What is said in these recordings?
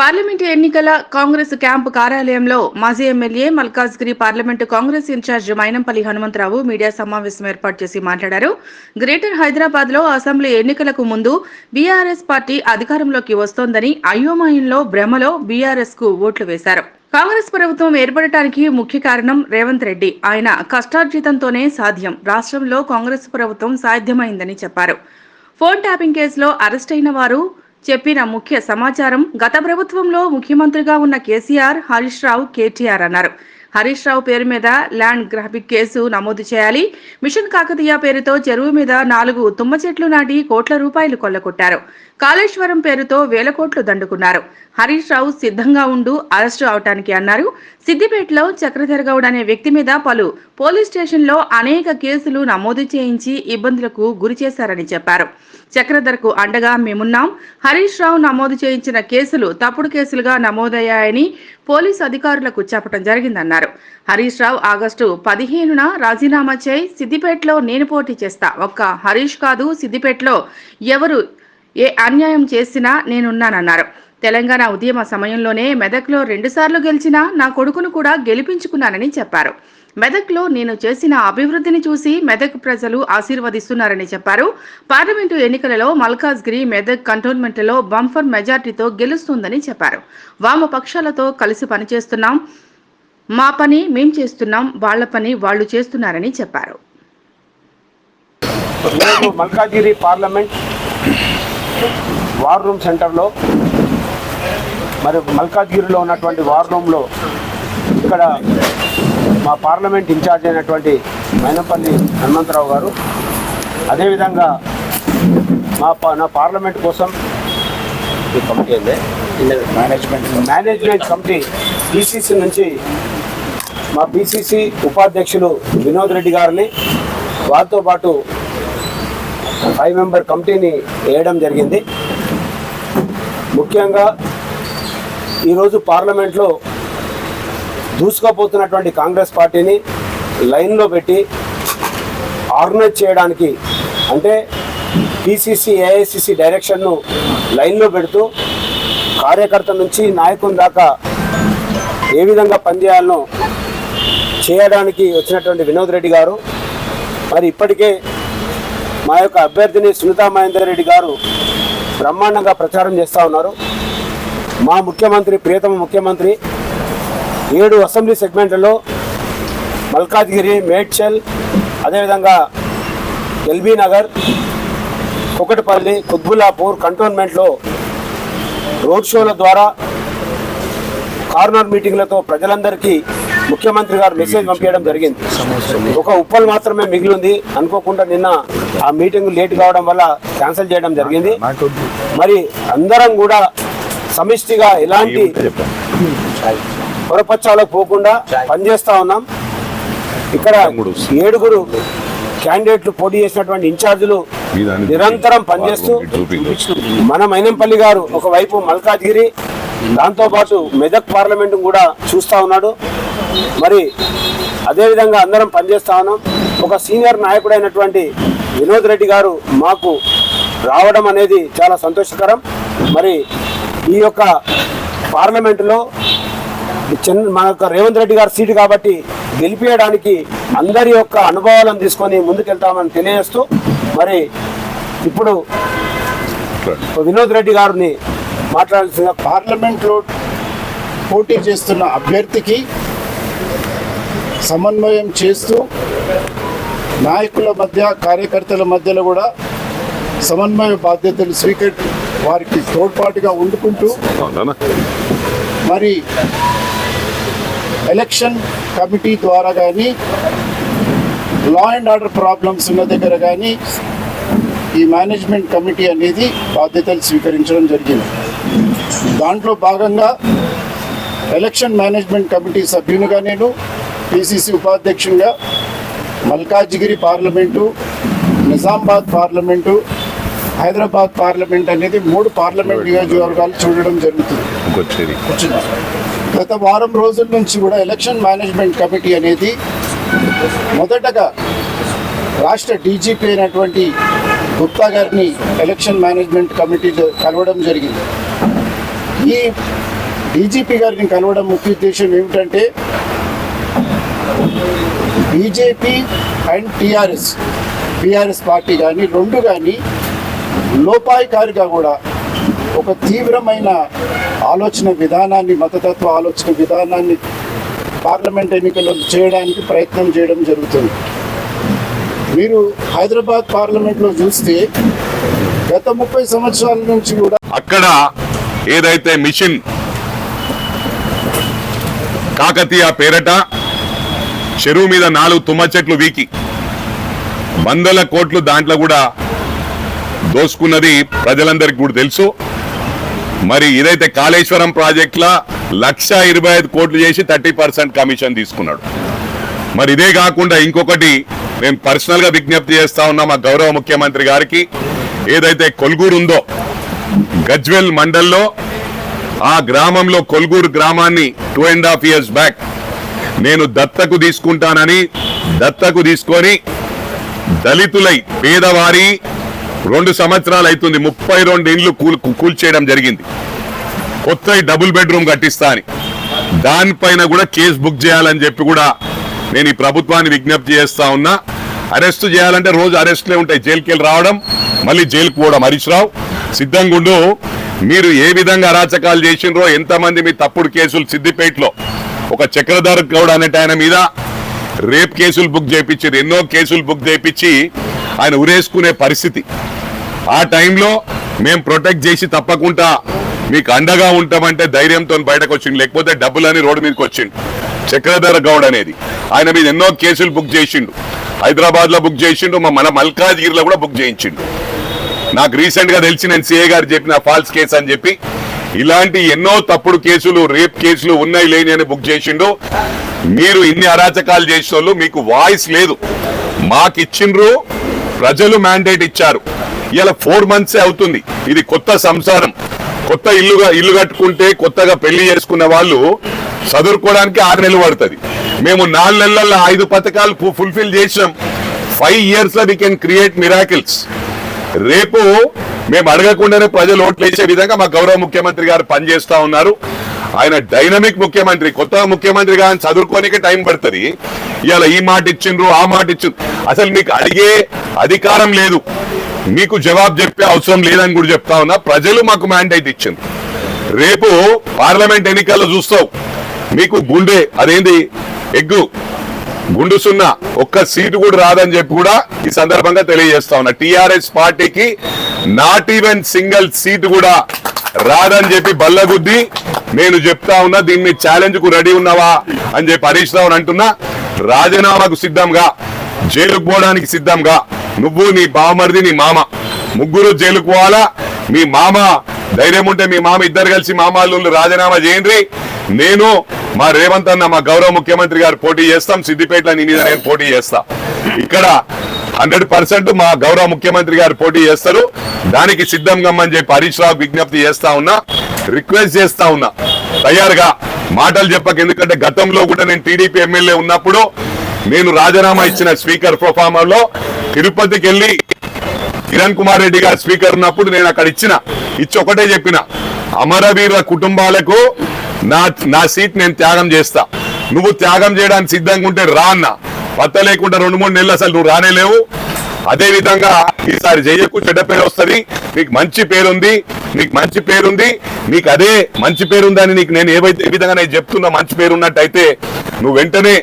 Parliament ఎన్నికల Congress camp కార్యాలయంలో మాజీ MLA Malkajgiri parliament Congress incharge Mynampally Hanumantha Rao media సమావేశం ఏర్పాటు చేసి మాట్లాడారు. గ్రేటర్ హైదరాబాద్లో అసెంబ్లీ ఎన్నికలకు ముందు బీఆర్ఎస్ పార్టీ అధికారంలోకి వస్తోందని అయోమయంలో భ్రమలో బీఆర్ఎస్కు ఓట్లు వేశారు. కాంగ్రెస్ ప్రభుత్వం ఏర్పడటానికి ముఖ్య కారణం రేవంత్ రెడ్డి. ఆయన కష్టార్జితంతోనే సాధ్యం. రాష్ట్రంలో కాంగ్రెస్ ప్రభుత్వం సాధ్యమైందని చెప్పారు. ఫోన్ ట్యాపింగ్ కేసులో అరెస్ట్ అయిన వారు చెప్పిన ముఖ్య సమాచారం గత ప్రభుత్వంలో ముఖ్యమంత్రిగా ఉన్న కేసీఆర్ హరీష్ రావు కేటీఆర్ అన్నారు. హరీష్ రావు పేరు మీద ల్యాండ్ గ్రాఫిక్ కేసు నమోదు చేయాలి. మిషన్ కాకతీయ పేరుతో చెరువు మీద నాలుగు తుమ్మ చెట్లు నాటి కోట్ల రూపాయలు కొల్లగొట్టారు. కాళేశ్వరం పేరుతో వేల కోట్లు దండుకున్నారు. హరీష్ రావు సిద్ధంగా ఉండు అరెస్టు అవటానికి అన్నారు. సిద్దిపేటలో చక్రధరగౌడ్ అనే వ్యక్తి మీద పలు పోలీస్ స్టేషన్లో అనేక కేసులు నమోదు చేయించి ఇబ్బందులకు గురి చేశారని చెప్పారు. చక్రధర్కు అండగా మేమున్నాం. హరీష్ రావు నమోదు చేయించిన కేసులు తప్పుడు కేసులుగా నమోదయ్యాయని పోలీసు అధికారులకు చెప్పడం జరిగిందన్నారు. హరీష్ రావు ఆగస్టు పదిహేనున రాజీనామా చేయి సిద్దిపేటలో నేను పోటీ చేస్తా. ఒక్క హరీష్ కాదు సిద్దిపేటలో ఎవరు ఏ అన్యాయం చేసినా నేనున్నానన్నారు. తెలంగాణ ఉద్యమ సమయంలోనే మెదక్లో రెండుసార్లు గెలిచినా నా కొడుకును కూడా గెలిపించుకున్నానని చెప్పారు. మెదక్లో నేను చేసిన అభివృద్ధిని చూసి మెదక్ ప్రజలు ఆశీర్వదిస్తున్నారని చెప్పారు. పార్లమెంటు ఎన్నికలలో మల్కాజ్గిరి మెదక్ కంటోన్మెంట్లో బంఫర్ మెజార్టీతో గెలుస్తుందని చెప్పారు. వామపక్షాలతో కలిసి పనిచేస్తున్నాం. మా పని మేం చేస్తున్నాం. వాళ్ళ పని వాళ్ళు చేస్తున్నారని చెప్పారు. ఈరోజు పార్లమెంట్ వార్ రూమ్ సెంటర్లో మరి మల్కాజ్గిరిలో ఉన్నటువంటి వార్ రూమ్లో ఇక్కడ మా పార్లమెంట్ ఇన్ఛార్జ్ అయినటువంటి మైనపల్లి హనుమంతరావు గారు అదేవిధంగా మా పా- నా పార్లమెంట్ కోసం ఈ కమిటీ ఏందే? మేనేజ్మెంట్ మేనేజ్మెంట్ కమిటీ బీసీసీ నుంచి మా బీసీసీ ఉపాధ్యక్షులు వినోద్ రెడ్డి గారిని వారితో పాటు ఫైవ్ మెంబర్ కమిటీని వేయడం జరిగింది. ముఖ్యంగా ఈరోజు పార్లమెంట్లో దూసుకుపోతున్నటువంటి కాంగ్రెస్ పార్టీని లైన్లో పెట్టి ఆర్గనైజ్ చేయడానికి అంటే పిసిసి ఏఐసిసి డైరెక్షన్ను లైన్లో పెడుతూ కార్యకర్త నుంచి నాయకుని దాకా ఏ విధంగా పనిచేయాలనో చేయడానికి వచ్చినటువంటి వినోద్ రెడ్డి గారు. మరి ఇప్పటికే మా యొక్క అభ్యర్థిని సునీతా మహేందర్ రెడ్డి గారు బ్రహ్మాండంగా ప్రచారం చేస్తూ ఉన్నారు. మా ముఖ్యమంత్రి ప్రియతమ ముఖ్యమంత్రి ఏడు అసెంబ్లీ సెగ్మెంట్లలో మల్కాజ్గిరి మేడ్చల్ అదేవిధంగా ఎల్బీ నగర్ కుకటపల్లి కుత్బుల్లాపూర్ కంటోన్మెంట్లో రోడ్ షోల ద్వారా కార్నర్ మీటింగ్లతో ప్రజలందరికీ ముఖ్యమంత్రి గారు మెసేజ్ పంపించడం జరిగింది. ఒక ఉప్పల్ మాత్రమే మిగిలింది. అనుకోకుండా నిన్న ఆ మీటింగ్ లేట్ కావడం వల్ల క్యాన్సిల్ చేయడం జరిగింది. మరి అందరం కూడా సమిష్టిగా ఎలాంటి పొరపచ్చాలకు పోకుండా పనిచేస్తా ఉన్నాం. ఇక్కడ ఏడుగురు. క్యాండిడేట్లు పోటీ చేసినటువంటి ఇన్ఛార్జీలు నిరంతరం పనిచేస్తూ మన మైనంపల్లి గారు ఒకవైపు మల్కాజ్గిరి దాంతో పాటు మెదక్ పార్లమెంట్ కూడా చూస్తా ఉన్నాడు. మరి అదేవిధంగా అందరం పనిచేస్తా ఉన్నాం. ఒక సీనియర్ నాయకుడైనటువంటి వినోద్ రెడ్డి గారు మాకు రావడం అనేది చాలా సంతోషకరం. మరి ఈ యొక్క పార్లమెంటులో చంద్ర మన యొక్క రేవంత్ రెడ్డి గారి సీటు కాబట్టి గెలిపించడానికి అందరి యొక్క అనుభవాలను తీసుకొని ముందుకెళ్తామని తెలియజేస్తూ మరి ఇప్పుడు వినోద్ రెడ్డి గారిని మాట్లాడాల్సిన పార్లమెంట్లో పోటీ చేస్తున్న అభ్యర్థికి సమన్వయం చేస్తూ నాయకుల మధ్య కార్యకర్తల మధ్యలో కూడా సమన్వయ బాధ్యతలు స్వీకరి వారికి తోడ్పాటుగా ఉండుకుంటూ మరి ఎలక్షన్ కమిటీ ద్వారా కానీ లా అండ్ ఆర్డర్ ప్రాబ్లమ్స్ ఉన్న దగ్గర కానీ ఈ మేనేజ్మెంట్ కమిటీ అనేది బాధ్యతలు స్వీకరించడం జరిగింది. దాంట్లో భాగంగా ఎలక్షన్ మేనేజ్మెంట్ కమిటీ సభ్యునిగా నేను PCC ఉపాధ్యక్షునిగా Malkajgiri parliament Nizamabad parliament Hyderabad parliament అనేది మూడు పార్లమెంట్ నియోజకవర్గాలు చూడడం జరుగుతుంది. గత వారం రోజుల నుంచి కూడా ఎలక్షన్ మేనేజ్మెంట్ కమిటీ అనేది మొదటగా రాష్ట్ర డీజీపీ అయినటువంటి గుప్తా గారిని ఎలక్షన్ మేనేజ్మెంట్ కమిటీలో కలవడం జరిగింది. ఈ డీజీపీ గారిని కలవడం ముఖ్య ఉద్దేశం ఏమిటంటే BJP and TRS BRS party కానీ రెండు కానీ లోపాయికారిగా కూడా ఒక తీవ్రమైన ఆలోచన విధానాన్ని మతతత్వ ఆలోచన విధానాన్ని పార్లమెంట్ ఎన్నికల్లో చేయడానికి ప్రయత్నం చేయడం జరుగుతుంది. మీరు హైదరాబాద్ పార్లమెంట్లో చూస్తే గత ముప్పై సంవత్సరాల నుంచి కూడా అక్కడ ఏదైతే మిషన్ కాకతీయ పేరట చెరువు మీద నాలుగు తుమ్మ చెట్లు వీకి వందల కోట్లు దాంట్లో కూడా దోసుకున్నది ప్రజలందరికీ కూడా తెలుసు. మరి ఇదైతే కాళేశ్వరం ప్రాజెక్టుల లక్ష ఇరవై ఐదు కోట్లు చేసి థర్టీ పర్సెంట్ కమిషన్ తీసుకున్నాడు. మరి ఇదే కాకుండా ఇంకొకటి నేను పర్సనల్గా విజ్ఞప్తి చేస్తా ఉన్నా మా గౌరవ ముఖ్యమంత్రి గారికి. ఏదైతే కొల్గూరు ఉందో గజ్వెల్ మండల్లో ఆ గ్రామంలో కొల్గూరు గ్రామాన్ని two and half years back నేను దత్తకు తీసుకుంటానని దత్తకు తీసుకొని దళితులై పేదవారి రెండు సంవత్సరాలు అవుతుంది ముప్పై రెండు ఇండ్లు కూల్ కూల్చేయడం జరిగింది. కొత్త డబుల్ బెడ్రూమ్ కట్టిస్తా అని. దానిపైన కూడా కేసు బుక్ చేయాలని చెప్పి కూడా నేను ఈ ప్రభుత్వాన్ని విజ్ఞప్తి చేస్తా ఉన్నా. అరెస్ట్ చేయాలంటే రోజు అరెస్ట్లే ఉంటాయి. జైలుకి వెళ్ళి రావడం మళ్ళీ జైలుకు పోవడం. హరీష్ రావు సిద్ధంగుండు మీరు ఏ విధంగా అరాచకాలు చేసిండ్రో ఎంతమంది మీ తప్పుడు కేసులు సిద్దిపేటలో ఒక చక్రధర్ గౌడ్ అనేట ఆయన మీద రేప్ కేసులు బుక్ చేయించారు ఎన్నో కేసులు బుక్ చేయించి ఆయన ఉరేసుకునే పరిస్థితి. ఆ టైంలో మేము ప్రొటెక్ట్ చేసి తప్పకుండా మీకు అండగా ఉంటామంటే ధైర్యంతో బయటకు వచ్చిండు లేకపోతే డబ్బులని రోడ్డు మీదకి వచ్చిండు. చక్రధర గౌడ్ అనేది. ఆయన మీద ఎన్నో కేసులు బుక్ చేసిండు. హైదరాబాద్లో బుక్ చేసిండు. మా మన మల్కాజ్గిరిలో కూడా బుక్ చేయించిండు. నాకు రీసెంట్గా తెలిసి నేను సిఏ గారు చెప్పిన ఫాల్స్ కేసు అని చెప్పి ఇలాంటి ఎన్నో తప్పుడు కేసులు రేప్ కేసులు ఉన్నాయి లేని అని బుక్ చేసిండు. మీరు ఇన్ని అరాచకాలు చేసిన మీకు వాయిస్ లేదు. మాకు ఇచ్చిండ్రు ప్రజలు మ్యాండేట్ ఇచ్చారు. ఇలా ఫోర్ మంత్స్ అవుతుంది. ఇది కొత్త సంసారం. కొత్త ఇల్లుగా ఇల్లు కట్టుకుంటే కొత్తగా పెళ్ళి చేసుకున్న వాళ్ళు చదువుకోవడానికి ఆరు నెలలు పడుతుంది. మేము నాలుగు నెలల్లో ఐదు పథకాలు ఫుల్ఫిల్ చేసినాం. ఫైవ్ ఇయర్స్లో వీ కెన్ క్రియేట్ మిరాకిల్స్ రేపు మేము అడగకుండానే ప్రజలు ఓట్లు వేసే విధంగా మా గౌరవ ముఖ్యమంత్రి గారు పనిచేస్తా ఉన్నారు. ఆయన డైనమిక్ ముఖ్యమంత్రి కొత్త ముఖ్యమంత్రి ఆయన చదువుకోనికే టైం పడుతుంది. ఇవాళ ఈ మాట ఇచ్చిండ్రు ఆ మాట ఇచ్చిండ్రు. అసలు మీకు అడిగే అధికారం లేదు. మీకు జవాబు చెప్పే అవసరం లేదని కూడా చెప్తా ఉన్నా ప్రజలు మాకు మ్యాండేట్ ఇచ్చింది రేపు పార్లమెంట్ ఎన్నికల్లో చూస్తావు. మీకు గుండె అదేంది ఎగ్గు గుండు సున్నా ఒక్క సీటు కూడా రాదని చెప్పి కూడా ఈ సందర్భంగా తెలియజేస్తా ఉన్నా. టిఆర్ఎస్ పార్టీకి నాట్ ఈవెన్ సింగిల్ సీటు కూడా రాదని చెప్పి బల్లగుద్ది. నేను చెప్తా ఉన్నా దీన్ని ఛాలెంజ్కు రెడీ ఉన్నావా అని చెప్పి హరీష్ రావు అంటున్నా. రాజీనామాకు సిద్ధంగా జైలుకు పోవడానికి సిద్ధంగా నువ్వు నీ బావమరిది నీ మామ. ముగ్గురు జైలుకు పోవాలా? మీ మామ ధైర్యం ఉంటే మీ మామ ఇద్దరు కలిసి మామాళ్ళు రాజీనామా చేయండి. నేను మా రేవంత్ అన్న మా గౌరవ ముఖ్యమంత్రి గారు పోటీ చేస్తాం. సిద్దిపేటలో నీ మీద నేను పోటీ చేస్తా. ఇక్కడ హండ్రెడ్ పర్సెంట్ మా గౌరవ ముఖ్యమంత్రి గారు పోటీ చేస్తారు. దానికి సిద్ధం గమ్మని చెప్పి హరీష్ రావు విజ్ఞప్తి చేస్తా ఉన్నా రిక్వెస్ట్ చేస్తా ఉన్నా. తయారుగా మాటలు చెప్పక ఎందుకంటే గతంలో కూడా నేను టీడీపీ ఎమ్మెల్యే ఉన్నప్పుడు నేను రాజీనామా ఇచ్చిన స్పీకర్ ప్రొఫార్మర్లో తిరుపతికి వెళ్ళి కిరణ్ కుమార్ రెడ్డి గారు స్పీకర్ ఉన్నప్పుడు నేను అక్కడ ఇచ్చిన ఇచ్చి ఒకటే చెప్పిన అమరవీరుల కుటుంబాలకు నా నా సీట్ నేను త్యాగం చేస్తా. నువ్వు త్యాగం చేయడానికి సిద్ధంగా ఉంటే రా అన్నా. పత్త లేకుండా రెండు మూడు నెలలు అసలు నువ్వు రానే లేవు. అదే విధంగా ఈసారి జయకు చెడ్డ పేరు వస్తుంది. నీకు మంచి పేరుంది. నీకు మంచి పేరుంది. నీకు అదే మంచి పేరుందని నీకు నేను ఏవైతే ఏ విధంగా నేను చెప్తున్నా మంచి పేరు ఉన్నట్టయితే నువ్వు వెంటనే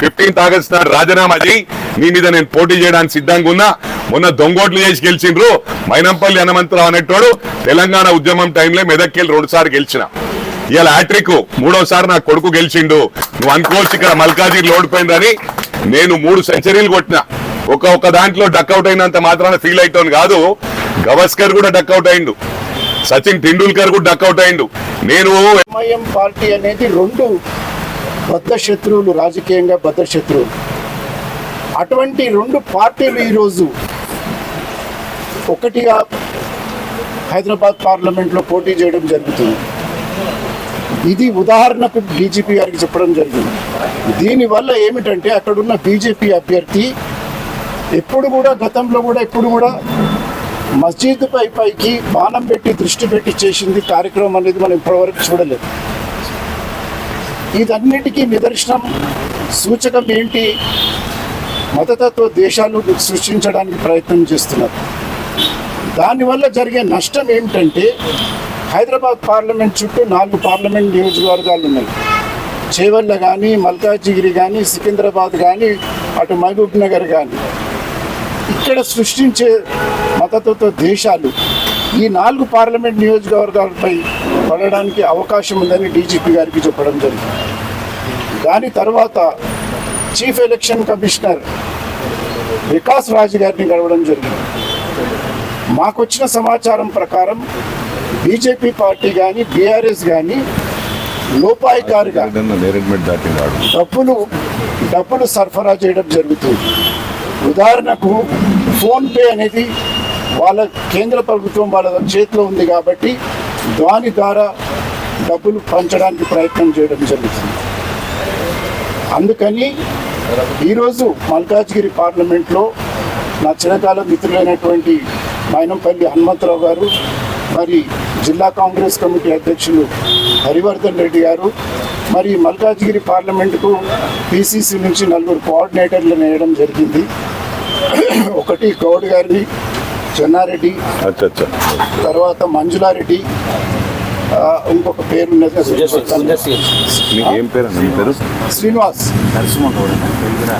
ఫిఫ్టీన్త్ ఆగస్ట్ నాడు రాజీనామా చేయి నీ మీద నేను పోటీ చేయడానికి సిద్ధంగా ఉన్నా. మొన్న దొంగోట్లు చేసి గెలిచిండ్రు. మైనంపల్లి హనుమంతరావు అనేటోడు తెలంగాణ ఉద్యమం టైంలో మెదక్కెళ్ళి రెండు సార్లు గెలిచిన. ఇవాళ హ్యాట్రిక్ మూడోసారి నా కొడుకు గెలిచిండు. నువ్వు అనుకోవచ్చు ఇక్కడ మల్కాజీ లోడ్ పోయిందని నేను మూడు సెంచరీలు కొట్టిన. ఒక ఒక దాంట్లో డక్అవుట్ అయినంత మాత్రాన ఫీల్ అవుతాను కాదు. గవస్కర్ కూడా డక్అవుట్ అయిండు. సచిన్ టెండూల్కర్ కూడా డక్అవుట్ అయిండు. నేను ఎంఐఎం పార్టీ అనేది రెండు బద్ద శత్రువులు రాజకీయంగా బద్ద శత్రువులు. అటువంటి రెండు పార్టీలు ఈరోజు ఒకటిగా హైదరాబాద్ పార్లమెంట్లో పోటీ చేయడం జరుగుతుంది. ఇది ఉదాహరణకు బీజేపీ గారికి చెప్పడం జరిగింది. దీనివల్ల ఏమిటంటే అక్కడున్న బీజేపీ అభ్యర్థి ఎప్పుడు కూడా గతంలో కూడా ఎప్పుడు కూడా మస్జిద్ పై పైకి బాణం పెట్టి దృష్టి పెట్టి చేసింది కార్యక్రమం అనేది మనం ఇప్పటివరకు చూడలేదు. ఇదన్నిటికీ నిదర్శనం సూచకం ఏంటి? మతతత్వ దేశాలు సృష్టించడానికి ప్రయత్నం చేస్తున్నారు. దానివల్ల జరిగే నష్టం ఏమిటంటే హైదరాబాద్ పార్లమెంట్ చుట్టూ నాలుగు పార్లమెంట్ నియోజకవర్గాలు ఉన్నాయి. చేవల్ల కానీ మల్కాజిగిరి కానీ సికింద్రాబాద్ కానీ అటు మహబూబ్ నగర్ కానీ ఇక్కడ సృష్టించే మతతత్వ దేశాలు ఈ నాలుగు పార్లమెంట్ నియోజకవర్గాలపై పడడానికి అవకాశం ఉందని డీజీపీ గారికి చెప్పడం జరిగింది. దాని తర్వాత chief election commissioner Vikas Raju గారిని గడవడం జరిగింది. మాకొచ్చిన సమాచారం ప్రకారం బీజేపీ పార్టీ కానీ బీఆర్ఎస్ కానీ లోపాయికారుగా డబ్బులు డబ్బులు సరఫరా చేయడం జరుగుతుంది. ఉదాహరణకు ఫోన్పే అనేది వాళ్ళ కేంద్ర ప్రభుత్వం వాళ్ళ చేతిలో ఉంది కాబట్టి దాని ద్వారా డబ్బులు పంచడానికి ప్రయత్నం చేయడం జరుగుతుంది. అందుకని ఈరోజు మల్కాజ్గిరి పార్లమెంట్లో నా చిరకాల మిత్రులైనటువంటి మైనంపల్లి హనుమంతరావు గారు మరి జిల్లా కాంగ్రెస్ కమిటీ అధ్యక్షులు హరివర్ధన్ రెడ్డి గారు మరి మల్కాజ్గిరి పార్లమెంటుకు పిసిసి నుంచి నలుగురు కోఆర్డినేటర్లను వేయడం జరిగింది. ఒకటి గౌడ్ గారిని చెన్నారెడ్డి అచ్చా అచ్చా తర్వాత మంజులారెడ్డి ఇంకొక పేరు శ్రీనివాస్.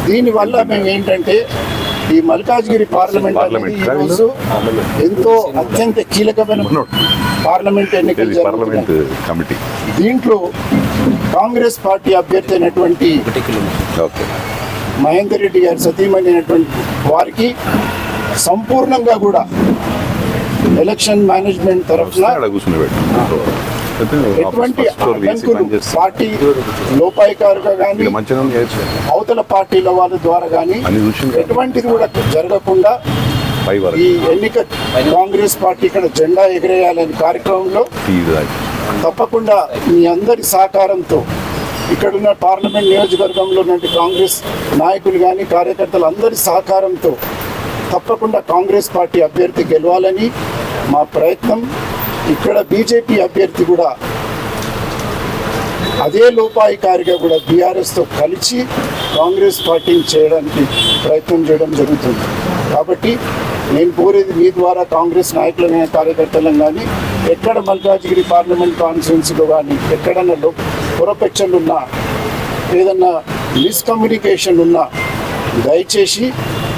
దీనివల్ల మేము ఏంటంటే ఈ మల్కాజ్గిరి పార్లమెంట్ ఈరోజు ఎంతో అత్యంత కీలకమైన పార్లమెంట్ ఎన్నికలు కమిటీ. దీంట్లో కాంగ్రెస్ పార్టీ అభ్యర్థి అయినటువంటి మహేందర్ రెడ్డి గారి సతీమణి అయినటువంటి వారికి సంపూర్ణంగా కూడా ఎలక్షన్ మేనేజ్మెంట్ తరఫున ఎటువంటి అడ్డంకులు పార్టీ లోపాయికారుగా కానీ అవతల పార్టీల వాళ్ళ ద్వారా కానీ? ఎటువంటిది కూడా జరగకుండా ఈ ఎన్నిక కాంగ్రెస్ పార్టీ ఇక్కడ జెండా ఎగరేయాలనే కార్యక్రమంలో. తప్పకుండా మీ అందరి సహకారంతో ఇక్కడున్న పార్లమెంట్ నియోజకవర్గంలో ఉన్నటువంటి కాంగ్రెస్ నాయకులు కానీ కార్యకర్తలు అందరి సహకారంతో తప్పకుండా కాంగ్రెస్ పార్టీ అభ్యర్థి గెలవాలని మా ప్రయత్నం ఇక్కడ బీజేపీ అభ్యర్థి కూడా అదే లోపాయికారిగా కూడా బీఆర్ఎస్తో కలిసి కాంగ్రెస్ పార్టీని చేయడానికి ప్రయత్నం చేయడం జరుగుతుంది. కాబట్టి నేను కోరేది మీ ద్వారా కాంగ్రెస్ నాయకులైన కార్యకర్తలను కానీ ఎక్కడ మల్కాజ్గిరి పార్లమెంట్ కాన్స్టిట్యున్సీలో కానీ ఎక్కడన్నా లో పొరపెచ్చలున్నా ఏదన్నా మిస్కమ్యూనికేషన్ ఉన్నా దయచేసి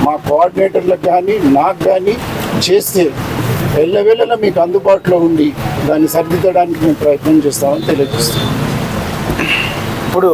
మా కోఆర్డినేటర్లకు కానీ నాకు కానీ చేస్తే వెళ్ళవేళలా మీకు అందుబాటులో ఉండి దాన్ని సరిదిద్దడానికి మేము ప్రయత్నం చేస్తామని తెలియజేస్తాం ఇప్పుడు